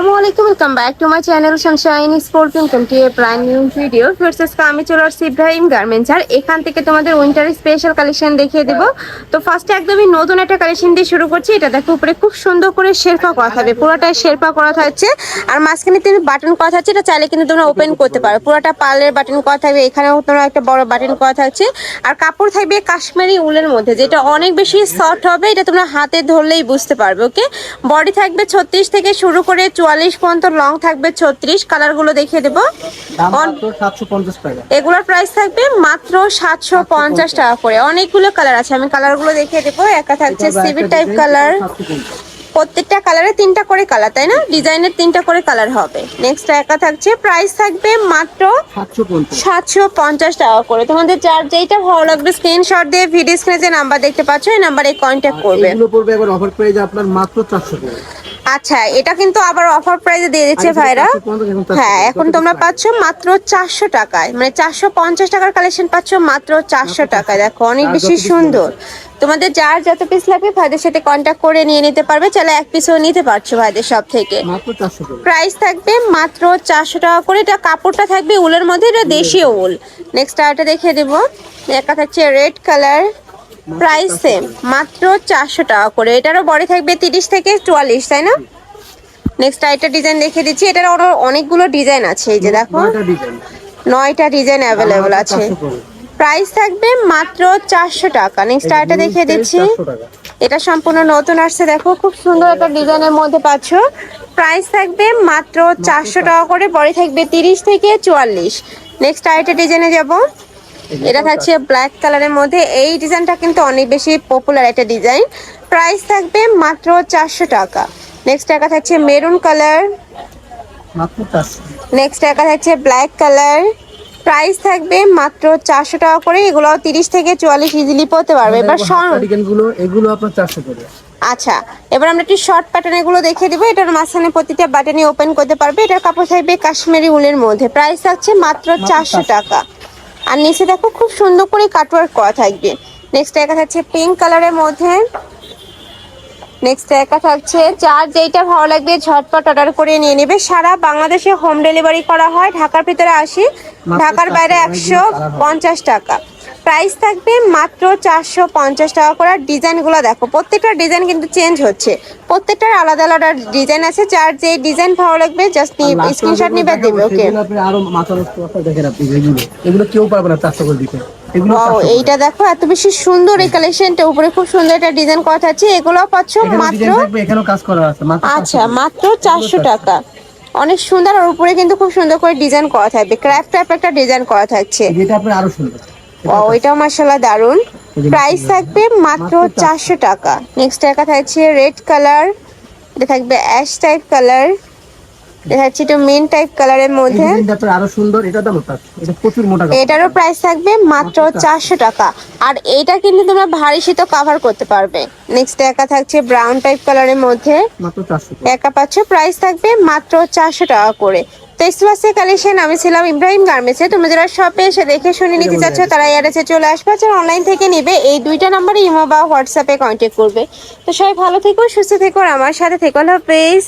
আসসালামু channel new video আমি garments আর এখান থেকে তোমাদের উইন্টার স্পেশাল কালেকশন দেখিয়ে দেবো। তো ফার্স্টে একদমই নতুন একটা কালেকশন দিয়ে শুরু করছি। এটা উপরে খুব সুন্দর করে করা পুরোটাই করা থাকছে। আর মাঝখানে তুমি বাটন করা থাকছে, এটা চাইলে কিন্তু তোমরা ওপেন করতে পারো। পুরোটা পার্লের বাটন করা থাকবে, এখানেও তোমরা একটা বড় বাটন করা থাকছে। আর কাপড় থাকবে কাশ্মীরি উলের মধ্যে, যেটা অনেক বেশি সফট হবে, এটা তোমরা হাতে ধরলেই বুঝতে পারবে ওকে বডি থাকবে ছত্রিশ থেকে শুরু করে চুয়াল্লিশ পর্যন্ত লং থাকবে ছত্রিশ কালারগুলো দেখিয়ে দেবো। এগুলোর প্রাইস থাকবে মাত্র সাতশো পঞ্চাশ টাকা করে। অনেকগুলো কালার আছে আমি কালারগুলো দেখিয়ে দেবো। একা থাকছে একটা টাইপ কালার প্রত্যেকটা কালারে তিনটা করে কালার তাই না? ডিজাইনের তিনটা করে কালার হবে। নেক্সট একা থাকছে প্রাইস থাকবে মাত্র সাতশো পঞ্চাশ। টাকা করে। তোমাদের যার যেইটা ভালো লাগবে স্ক্রিনশট দিয়ে ভিডিও স্ক্রিনে যে নাম্বার দেখতে পাচ্ছ এই নাম্বারে কন্ট্যাক্ট করবে। অফার প্রাইস আপনার মাত্র চারশো টাকা। আচ্ছা এটা কিন্তু আবার অফার প্রাইসে দিয়ে দিচ্ছে ভাইরা। 450, এখন 400 হ্যাঁ এখন তোমরা পাচ্ছ মাত্র চারশো টাকায়। মানে চারশো পঞ্চাশ টাকার কালেকশন পাচ্ছ মাত্র চারশো টাকায়। দেখো অনেক বেশি সুন্দর। তোমাদের যার যত পিস লাগবে ভাইদের সাথে কন্ট্যাক্ট করে নিয়ে নিতে পারবে। চলে এক পিসও নিতে পারছ ভাইদের সব থেকে। প্রাইস থাকবে মাত্র চারশো টাকা করে। এটা কাপড়টা থাকবে উলের মধ্যে এটা দেশীয় উল। নেক্সট আরেকটা দেখিয়ে দেবো। একটা থাকছে রেড কালার প্রাইস সেম মাত্র চারশো টাকা করে। এটারও বডি থাকবে তিরিশ থেকে চুয়াল্লিশ তাই না? নেক্সট আরেকটা ডিজাইন দেখিয়ে দিচ্ছি। এটার আরও অনেকগুলো ডিজাইন আছে এই যে দেখো। নয়টা ডিজাইন অ্যাভেলেবল আছে। প্রাইস থাকবে মাত্র চারশো টাকা। নেক্সট আরেকটা দেখিয়ে দিচ্ছি। এটা সম্পূর্ণ নতুন আসছে দেখো। খুব সুন্দর একটা ডিজাইনের মধ্যে পাচ্ছ। প্রাইস থাকবে মাত্র চারশো টাকা করে। বডি থাকবে তিরিশ থেকে চুয়াল্লিশ। নেক্সট আরেকটা ডিজাইনে যাব। এটা থাকছে ব্ল্যাক কালারের মধ্যে। এই ডিজাইনটা কিন্তু অনেক বেশি পপুলার একটা ডিজাইন। প্রাইস থাকবে মাত্র চারশো টাকা। নেক্সট টাকা থাকছে মেরুন কালার নেক্সট টাকা থাকছে ব্ল্যাক কালার প্রাইস থাকবে মাত্র চারশো টাকা করে। এগুলো তিরিশ থেকে চুয়াল্লিশ ইজিলি পড়তে পারবে। এবার এগুলো আপনার চারশো করে। আচ্ছা এবার আমরা একটু শর্ট প্যাটার্ন এগুলো দেখে দিব। এটার মাঝখানে প্রতিটা বাটনই ওপেন করতে পারবে। এটার কাপড় থাকবে কাশ্মীরি উলের মধ্যে। প্রাইস থাকছে মাত্র চারশো। টাকা। আর নিচে দেখো খুব সুন্দর করে কাটওয়ার্ক করা থাকবে। নেক্সট একা থাকছে পিঙ্ক কালারের মধ্যে। নেক্সট একা থাকছে যার যেইটা ভালো লাগবে ঝটপট অর্ডার করে নিয়ে নেবে। সারা বাংলাদেশে হোম ডেলিভারি করা হয়। ঢাকার ভিতরে আসি। ঢাকার বাইরে একশো পঞ্চাশ টাকা। প্রাইস থাকবে মাত্র চারশো পঞ্চাশ টাকা করে। ডিজাইনগুলো দেখো প্রত্যেকটা ডিজাইন কিন্তু চেঞ্জ হচ্ছে। প্রত্যেকটার আলাদা আলাদা ডিজাইন আছে যার যে ডিজাইন ভালো লাগবে জাস্ট স্ক্রিনশট নিবে দেবে ওকে আরও মাথা নষ্ট দেখেন আপনি এগুলো এগুলো কেউ পারবে না চারশো করে দিতে। এগুলো Wow, 400 করে। এইটা দেখো এত বেশি সুন্দর এই কালেকশনটা উপরে খুব সুন্দর একটা ডিজাইন করা আছে এগুলো পাচ্ছ মাত্র এখানেও কাজ করা আছে আচ্ছা মাত্র চারশো টাকা। অনেক সুন্দর আর উপরে কিন্তু খুব সুন্দর করে ডিজাইন করা থাকবে ক্র্যাফট টাইপ একটা ডিজাইন করা থাকছে। যেটা আপনার আরও সুন্দর। ও এটাও মার্শাল্লাহ দারুণ প্রাইস থাকবে মাত্র চারশো টাকা। নেক্সট টাকা। থাকছে রেড কালার এটা থাকবে অ্যাশ টাইপ কালার এটা থাকছে একটু মেন টাইপ কালারের মধ্যে। আরও সুন্দর এটা দাম এটা প্রচুর মোটা এটারও প্রাইস থাকবে মাত্র চারশো টাকা। আর এটা কিন্তু তোমরা ভারী শীত কাভার করতে পারবে। নেক্সট একা থাকছে ব্রাউন টাইপ কালারের মধ্যে। একা পাচ্ছ প্রাইস থাকবে মাত্র চারশো টাকা করে। তো এক্সপ্লাসের কালেকশন আমি ছিলাম ইব্রাহিম গার্মেন্টসে। তোমরা যারা শপে এসে দেখে শুনে নিতে চাচ্ছ তারা এসে চলে আসবে। যারা অনলাইন থেকে নেবে এই দুইটা নাম্বারে ইমো বা হোয়াটসঅ্যাপে কন্ট্যাক্ট করবে। তো সবাই ভালো থেকো সুস্থ থেকো আর আমার সাথে থেকো। প্লিজ